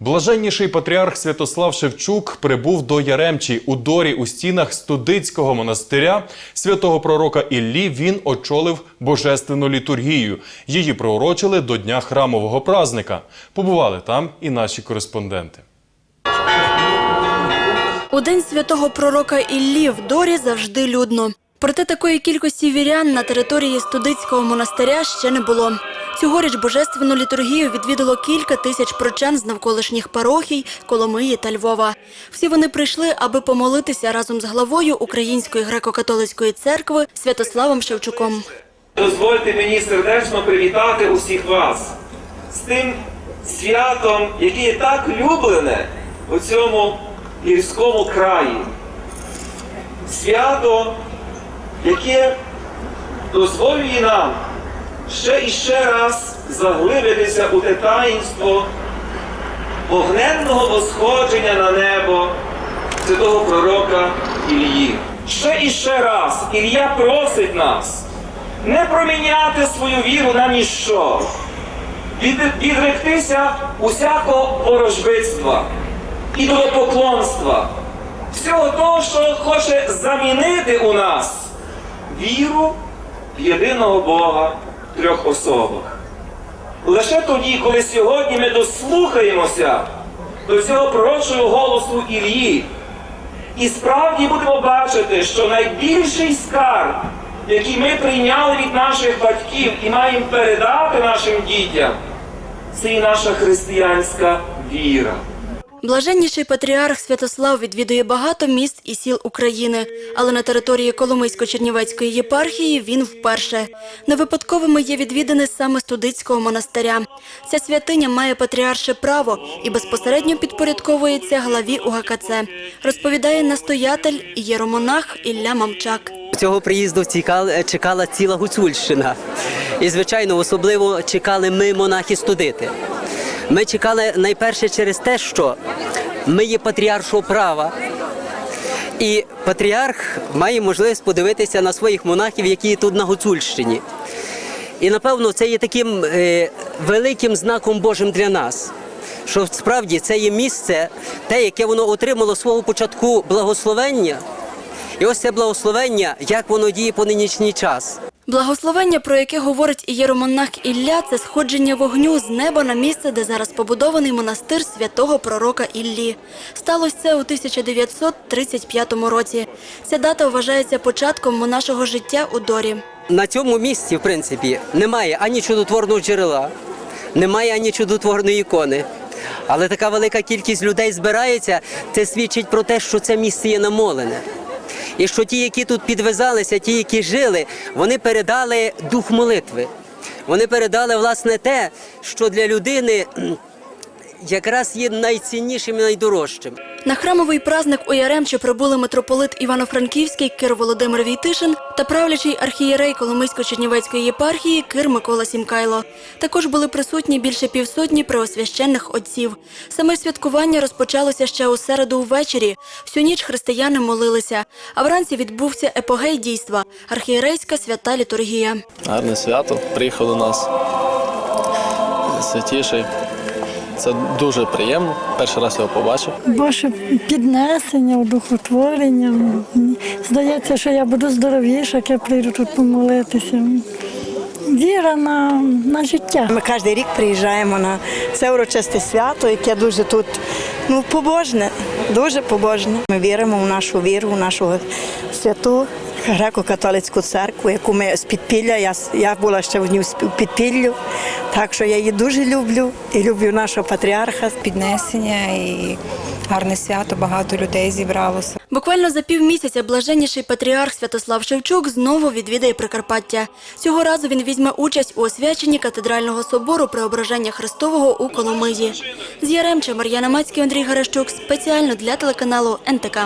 Блаженніший патріарх Святослав Шевчук прибув до Яремчі у дорі у стінах студицького монастиря святого пророка Іллі. Він очолив божественну літургію. Її приурочили до дня храмового празника. Побували там і наші кореспонденти. У день святого пророка Іллі в Дорі завжди людно. Проте такої кількості вірян на території студицького монастиря ще не було. Цьогоріч божественну літургію відвідало кілька тисяч прочан з навколишніх парохій, Коломиї та Львова. Всі вони прийшли, аби помолитися разом з главою Української греко-католицької церкви Святославом Шевчуком. Дозвольте мені сердечно привітати усіх вас з тим святом, яке є так люблене у цьому гірському краї. Свято, яке дозволює нам ще і ще раз заглибитися у те таїнство вогненного восходження на небо святого пророка Ілії. Ще і ще раз Ілля просить нас не проміняти свою віру на ніщо, від, відректися усякого ворожбитства, ідолопоклонства, всього того, що хоче замінити у нас віру в єдиного Бога трьох особах. Лише тоді, коли сьогодні ми дослухаємося до цього пророчого голосу Ілії, і справді будемо бачити, що найбільший скарб, який ми прийняли від наших батьків і маємо передати нашим дітям, це і наша християнська віра. Блаженніший патріарх Святослав відвідує багато міст і сіл України, але на території Коломийсько-Чернівецької єпархії він вперше. Не випадковими є відвідини саме студицького монастиря. Ця святиня має патріарше право і безпосередньо підпорядковується главі УГКЦ, розповідає настоятель єромонах Ілля Мамчак. Цього приїзду цікал- чекала ціла Гуцульщина. І, звичайно, особливо чекали ми, монахи, студити. Ми чекали найперше через те, що ми є патріаршого права. І патріарх має можливість подивитися на своїх монахів, які є тут на Гуцульщині. І напевно це є таким е, великим знаком Божим для нас. Що справді це є місце, те, яке воно отримало свого початку благословення. І ось це благословення, як воно діє по нинішній час. Благословення, про яке говорить і єромонах Ілля, це сходження вогню з неба на місце, де зараз побудований монастир святого пророка Іллі. Сталося це у 1935 році. Ця дата вважається початком нашого життя у Дорі. На цьому місці, в принципі, немає ані чудотворного джерела, немає ані чудотворної ікони. Але така велика кількість людей збирається, це свідчить про те, що це місце є намолене. І що ті, які тут підвязалися, ті, які жили, вони передали дух молитви. Вони передали власне те, що для людини якраз є найціннішим і найдорожчим. На храмовий праздник у Яремчі прибули митрополит Івано-Франківський Кир Володимир Війтишин та правлячий архієрей Коломийсько-Чернівецької єпархії Кир Микола Сімкайло. Також були присутні більше півсотні преосвященних отців. Саме святкування розпочалося ще у середу ввечері. Всю ніч християни молилися, а вранці відбувся епогей дійства – архієрейська свята літургія. Гарне свято. Приїхав до нас святіший. Це дуже приємно. Перший раз його побачив. Боже піднесення, духотворення. Здається, що я буду здоровіша, як я прийду тут помолитися. Віра на, на життя. Ми кожен рік приїжджаємо на це урочисте свято, яке дуже тут ну, побожне, дуже побожне. Ми віримо в нашу віру, в нашу святу греко-католицьку церкву, яку ми з підпілля. Я, я була ще в ній в підпіллю, так що я її дуже люблю і люблю нашого патріарха. піднесення і гарне свято, багато людей зібралося. Буквально за півмісяця блаженніший патріарх Святослав Шевчук знову відвідає Прикарпаття. Цього разу він візьме участь у освяченні катедрального собору Преображення Христового у Коломиї. З Яремча Мар'яна Мацький, Андрій Гарещук спеціально для телеканалу НТК.